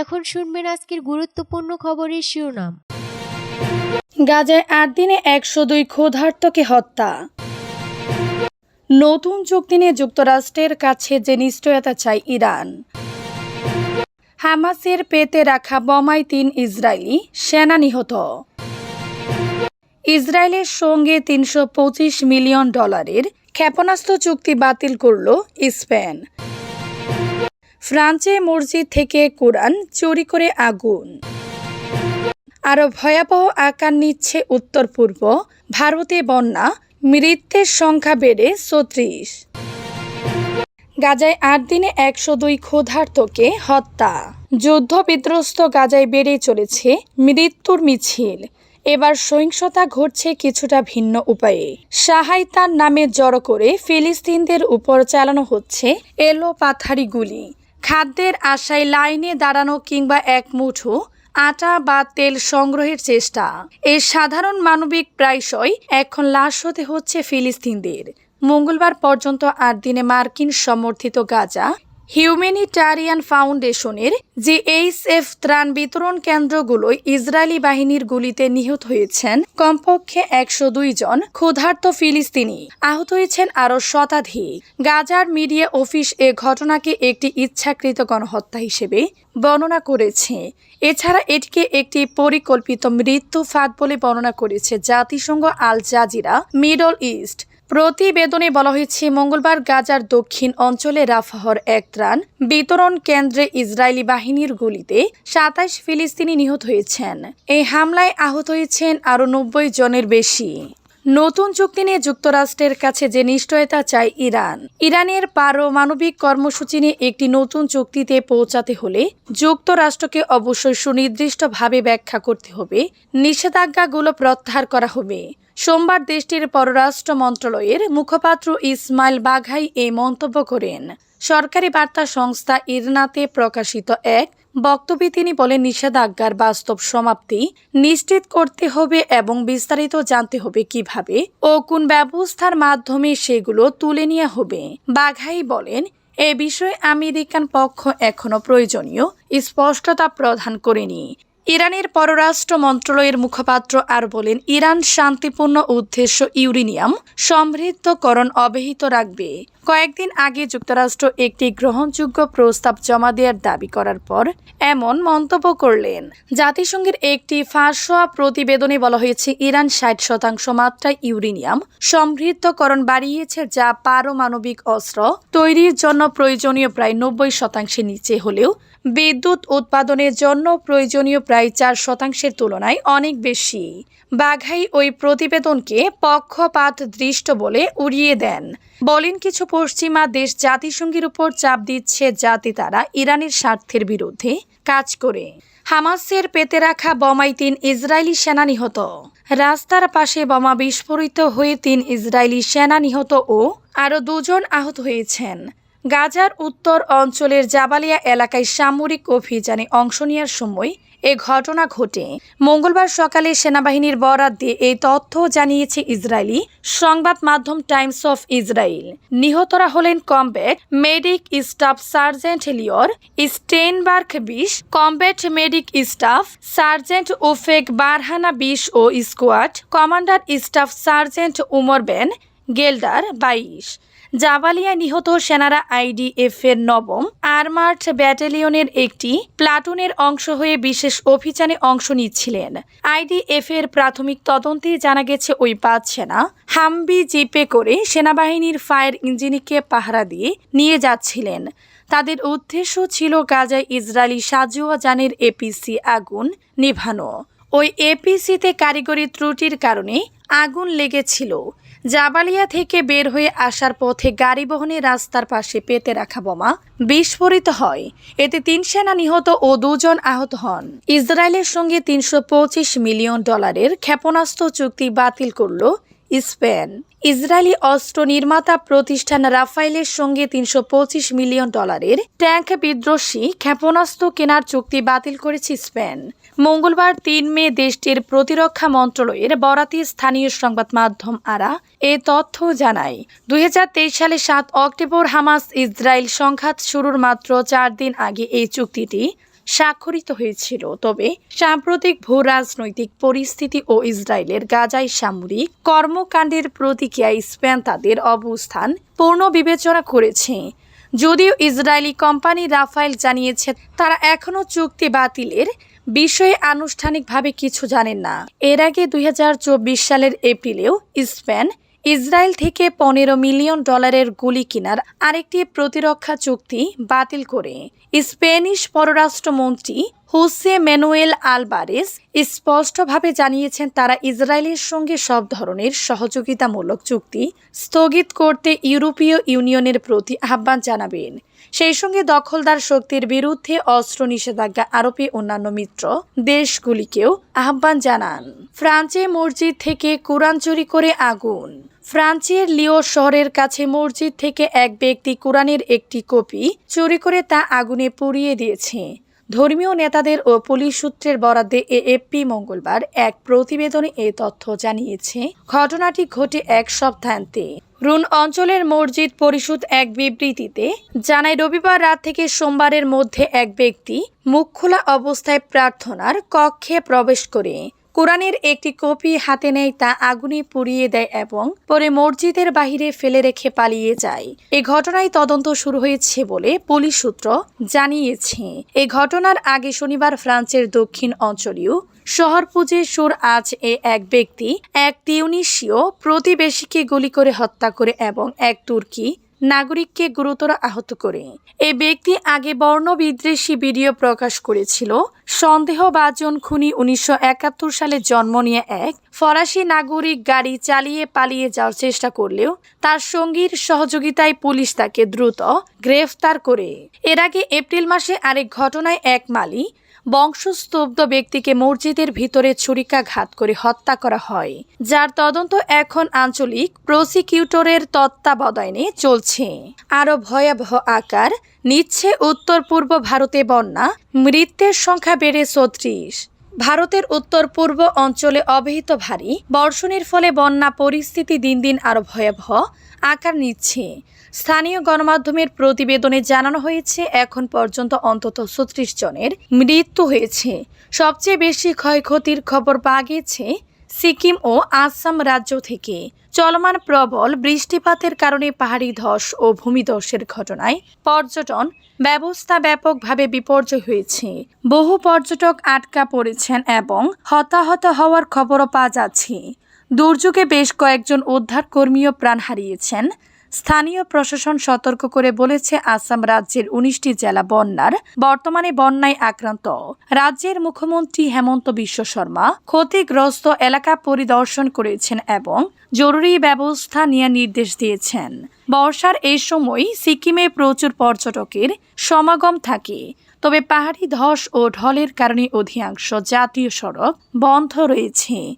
এখন শুনবেন আজকের গুরুত্বপূর্ণ খবরের শিরোনাম। গাজায় আট দিনে একশো দুই ক্ষুধার্তকে হত্যা। নতুন চুক্তি নিয়ে যুক্তরাষ্ট্রের কাছে যে নিশ্চয়তা চায় ইরান। হামাসের পেতে রাখা বোমায় তিন ইসরায়েলি সেনা নিহত। ইসরায়েলের সঙ্গে তিনশো পঁচিশ মিলিয়ন ডলারের ক্ষেপণাস্ত্র চুক্তি বাতিল করল স্পেন। ফ্রান্সে মসজিদ থেকে কোরআন চুরি করে আগুন। আরও ভয়াবহ আকার নিচ্ছে উত্তর পূর্ব। ভারতে বন্যা, মৃত্যুর সংখ্যা বেড়ে ছত্রিশ। গাজায় আট দিনে একশো দুই ক্ষুধার্তকে হত্যা। যুদ্ধ বিধ্বস্ত গাজায় বেড়ে চলেছে মৃত্যুর মিছিল। এবার সহিংসতা ঘটছে কিছুটা ভিন্ন উপায়ে। সাহাইতার নামে জড়ো করে ফিলিস্তিনদের উপর চালানো হচ্ছে এলো পাথারি গুলি। খাদ্যের আশায় লাইনে দাঁড়ানো কিংবা এক মুঠো আটা বা তেল সংগ্রহের চেষ্টা। এই সাধারণ মানবিক প্রায়শই এখন লাশ হতে হচ্ছে ফিলিস্তিনদের। মঙ্গলবার পর্যন্ত আট দিনে মার্কিন সমর্থিত গাজা হিউম্যানিটারিয়ান ফাউন্ডেশনের যে এইচএফ ত্রাণ বিতরণ কেন্দ্রগুলোয় ইসরায়েলি বাহিনীর গুলিতে নিহত হয়েছেন কমপক্ষে একশো দুই জন ক্ষুধার্ত ফিলিস্তিনি। আহত হয়েছেন আরও শতাধিক। গাজার মিডিয়া অফিস এ ঘটনাকে একটি ইচ্ছাকৃত গণহত্যা হিসেবে বর্ণনা করেছে। এছাড়া এটিকে একটি পরিকল্পিত মৃত্যু ফাঁদ বলে বর্ণনা করেছে জাতিসংঘ আল জাজিরা, মিডল ইস্ট। প্রতিবেদনে বলা হয়েছে, মঙ্গলবার গাজার দক্ষিণ অঞ্চলে রাফাহর এক ত্রাণ বিতরণ কেন্দ্রে ইসরায়েলি বাহিনীর গুলিতে সাতাশ ফিলিস্তিনি নিহত হয়েছেন। এই হামলায় আহত হয়েছেন আরও নব্বই জনের বেশি। নতুন চুক্তি নিয়ে যুক্তরাষ্ট্রের কাছে যে নিশ্চয়তা চায় ইরান। ইরানের পারমাণবিক কর্মসূচি নিয়ে একটি নতুন চুক্তিতে পৌঁছাতে হলে যুক্তরাষ্ট্রকে অবশ্যই সুনির্দিষ্টভাবে ব্যাখ্যা করতে হবে। নিষেধাজ্ঞাগুলো প্রত্যাহার করা হবে। সোমবার দেশটির পররাষ্ট্র মন্ত্রণালয়ের মুখপাত্র ইসমাইল বাঘাই এই মন্তব্য করেন। সরকারি বার্তা সংস্থা ইরনাতে প্রকাশিত এক বক্তব্যে তিনি বলেন, নিষেধাজ্ঞার বাস্তব সমাপ্তি নিশ্চিত করতে হবে এবং বিস্তারিত জানতে হবে কীভাবে ও কোন ব্যবস্থার মাধ্যমে সেগুলো তুলে নেওয়া হবে। বাঘাই বলেন, এ বিষয়ে আমেরিকান পক্ষ এখনও প্রয়োজনীয় স্পষ্টতা প্রদান করেনি। ইরানের পররাষ্ট্র মন্ত্রণালয়ের মুখপাত্র আর বলেন, ইরান শান্তিপূর্ণ উদ্দেশ্য ইউরেনিয়াম সমৃদ্ধকরণ অব্যাহত রাখবে। কয়েকদিন আগে যুক্তরাষ্ট্র একটি গ্রহণযোগ্য প্রস্তাব জমা দেওয়ার দাবি করার পর এমন মন্তব্য করলেন। জাতিসংঘের একটি ফাঁস হওয়া প্রতিবেদনে বলা হয়েছে, ইরান ষাট শতাংশ মাত্রায় ইউরেনিয়াম সমৃদ্ধকরণ বাড়িয়েছে, যা পারমাণবিক অস্ত্র তৈরির জন্য প্রয়োজনীয় প্রায় নব্বই শতাংশের নিচে হলেও বিদ্যুৎ উৎপাদনের জন্য প্রয়োজনীয় প্রায় চার শতাংশের তুলনায় অনেক বেশি। বাঘাই ওই প্রতিবেদনকে পক্ষপাত দৃষ্ট বলে উড়িয়ে দেন। বলেন কিছু পশ্চিমা দেশ জাতিসংঘের উপর চাপ দিচ্ছে যাতে তারা ইরানের স্বার্থের বিরুদ্ধে কাজ করে। হামাসের পেতে রাখা বোমায় তিন ইসরায়েলি সেনা নিহত। রাস্তার পাশে বোমা বিস্ফোরিত হয়ে তিন ইসরায়েলি সেনা নিহত ও আরও দুজন আহত হয়েছেন। গাজার উত্তর অঞ্চলের জাবালিয়া এলাকায় সামরিক অভিযানে অংশ নেওয়ার সময় এ ঘটনা ঘটে। মঙ্গলবার সকালে সেনাবাহিনীর বরাত দিয়ে এই তথ্য জানিয়েছে ইসরায়েলি সংবাদ মাধ্যম টাইমস অফ ইসরায়েল। নিহতরা হলেন combat medic staff sergeant Lior, Steinberg বিশ, combat medic staff sergeant Ofek Barhana বিশ ও squad commander staff sergeant Omer Ben Gelder বাইশ। জাবালিয়া নিহত সেনারা আইডিএফ এর নবম আর্মার্ড ব্যাটালিয়নের একটি প্লাটুনের অংশ হয়ে বিশেষ অভিযানে অংশ নিচ্ছিলেন। আইডিএফ এর প্রাথমিক তদন্তে জানা গেছে ওই পাঁচ সেনা হাম্বি জিপে করে সেনাবাহিনীর ফায়ার ইঞ্জিনকে পাহারা দিয়ে নিয়ে যাচ্ছিলেন। তাদের উদ্দেশ্য ছিল গাজায় ইসরায়েলি সাজুয়া যানের এপিসি আগুন নিভানো। ওই এপিসিতে কারিগরি ত্রুটির কারণে আগুন লেগেছিল। জাবালিয়া থেকে বের হয়ে আসার পথে গাড়ি বহনে রাস্তার পাশে পেতে রাখা বোমা বিস্ফোরিত হয়। এতে তিন সেনা নিহত ও দুজন আহত হন। ইসরায়েলের সঙ্গে তিনশো পঁচিশ মিলিয়ন ডলারের ক্ষেপণাস্ত্র চুক্তি বাতিল করল স্পেন। ইসরায়েলি অস্ত্র নির্মাতা প্রতিষ্ঠান রাফাইলের সঙ্গে তিনশো পঁচিশ মিলিয়ন ডলারের ট্যাঙ্ক বিদ্রোহী ক্ষেপণাস্ত্র কেনার চুক্তি বাতিল করেছে স্পেন। মঙ্গলবার তিন মে দেশটির প্রতিরক্ষা মন্ত্রণালয়ের বরাতি স্থানীয় সংবাদ মাধ্যম আরা এ তথ্য জানায়। দুই হাজার তেইশ সালে সাত অক্টোবর হামাস ইসরায়েল সংঘাত শুরুর মাত্র চার দিন আগে এই চুক্তিটি স্বাক্ষরিত হয়েছিল। তবে সাম্প্রতিক ভূ রাজনৈতিক পরিস্থিতি ও ইসরায়েলের গাজায় সামরিক কর্মকাণ্ডের প্রতিক্রিয়ায় স্পেন তাদের অবস্থান পূর্ণ বিবেচনা করেছে। যদিও ইসরায়েলি কোম্পানি রাফায়েল জানিয়েছে, তারা এখনও চুক্তি বাতিলের বিষয়ে আনুষ্ঠানিকভাবে কিছু জানেন না। এর আগে দুই হাজার চব্বিশ সালের এপ্রিলেও স্পেন ইসরায়েল থেকে পনেরো মিলিয়ন ডলারের গুলি কেনার আরেকটি প্রতিরক্ষা চুক্তি বাতিল করে। স্পেনিশ পররাষ্ট্রমন্ত্রী হোসে ম্যানুয়েল আলবারেস স্পষ্টভাবে জানিয়েছেন তারা ইসরায়েলের সঙ্গে সব ধরনের সহযোগিতামূলক চুক্তি স্থগিত করতে ইউরোপীয় ইউনিয়নের প্রতি আহ্বান জানাবেন। সেই সঙ্গে দখলদার শক্তির বিরুদ্ধে অস্ত্র নিষেধাজ্ঞা আরোপে অন্যান্য মিত্র দেশগুলিকেও আহ্বান জানান। ফ্রান্সে মসজিদ থেকে কোরআন চুরি করে আগুন। ফ্রান্সের লিও শহরের কাছে মসজিদ থেকে এক ব্যক্তি কোরআনের একটি কপি চুরি করে তা আগুনে পুড়িয়ে দিয়েছে। ধর্মীয় নেতাদের ও পুলিশ সূত্রের বরাদ্দে এএফপি মঙ্গলবার এক প্রতিবেদনে এ তথ্য জানিয়েছে। ঘটনাটি ঘটে এক সপ্তাহান্তে। রুন অঞ্চলের মসজিদ পরিষদ এক বিবৃতিতে জানায়, রবিবার রাত থেকে সোমবারের মধ্যে এক ব্যক্তি মুখ খোলা অবস্থায় প্রার্থনার কক্ষে প্রবেশ করে কোরআনের একটি কপি হাতে নেয় তা আগুনে পুড়িয়ে দেয় এবং পরে মসজিদের বাহিরে ফেলে রেখে পালিয়ে যায়। এ ঘটনায় তদন্ত শুরু হয়েছে বলে পুলিশ সূত্র জানিয়েছে। এই ঘটনার আগে শনিবার ফ্রান্সের দক্ষিণ অঞ্চলীয় শহর পুজে সুর আজ এ এক ব্যক্তি, এক তিউনিশীয় প্রতিবেশীকে গুলি করে হত্যা করে এবং এক তুর্কি নাগরিককে গুরুতর আহত করে। এই ব্যক্তি আগে বর্ণবিদ্বেষী ভিডিও প্রকাশ করেছিল। সন্দেহভাজন খুনি উনিশশো একাত্তর সালে জন্ম নিয়ে এক ফরাসি নাগরিক গাড়ি চালিয়ে পালিয়ে যাওয়ার চেষ্টা করলেও তার সঙ্গীর সহযোগিতায় পুলিশ তাকে দ্রুত গ্রেফতার করে। এর আগে এপ্রিল মাসে আরেক ঘটনায় এক মালি বংশস্তব্ধ ব্যক্তিকে মসজিদের ভিতরে ছুরিকাঘাত করে হত্যা করা হয়, যার তদন্ত এখন আঞ্চলিক প্রসিকিউটরের তত্ত্বাবধানে চলছে। আরও ভয়াবহ আকার, নিচ্ছে উত্তর পূর্ব ভারতে বন্যা মৃত্যুর সংখ্যা বেড়ে ছত্রিশ। ভারতের উত্তর পূর্ব অঞ্চলে অবহিত ভারী, বর্ষণের ফলে বন্যা পরিস্থিতি দিন দিন আরও ভয়াবহ আকার নিচ্ছে। স্থানীয় গণমাধ্যমের প্রতিবেদনে জানানো হয়েছে, এখন পর্যন্ত অন্তত ছত্রিশ জনের মৃত্যু হয়েছে। সবচেয়ে বেশি ক্ষয়ক্ষতির খবর পাওয়া গেছে সিকিম ও আসাম রাজ্য থেকে। চলমান প্রবল বৃষ্টিপাতের কারণে পাহাড়ি ধস ও ভূমিধসের ঘটনায় পর্যটন ব্যবস্থা ব্যাপকভাবে বিপর্যয় হয়েছে। বহু পর্যটক আটকা পড়েছেন এবং হতাহত হওয়ার খবরও পাওয়া যাচ্ছে। দুর্যোগে বেশ কয়েকজন উদ্ধারকর্মীও প্রাণ হারিয়েছেন। স্থানীয় প্রশাসন সতর্ক করে বলেছে, আসাম রাজ্যের উনিশটি জেলা বন্যার বর্তমানে বন্যায় আক্রান্ত। রাজ্যের মুখ্যমন্ত্রী হেমন্ত বিশ্ব শর্মা ক্ষতিগ্রস্ত এলাকা পরিদর্শন করেছেন এবং জরুরি ব্যবস্থা নেওয়ার নির্দেশ দিয়েছেন। বর্ষার এই সময় সিকিমে প্রচুর পর্যটকের সমাগম থাকে, তবে পাহাড়ি ধস ও ঢলের কারণে অধিকাংশ জাতীয় সড়ক বন্ধ রয়েছে।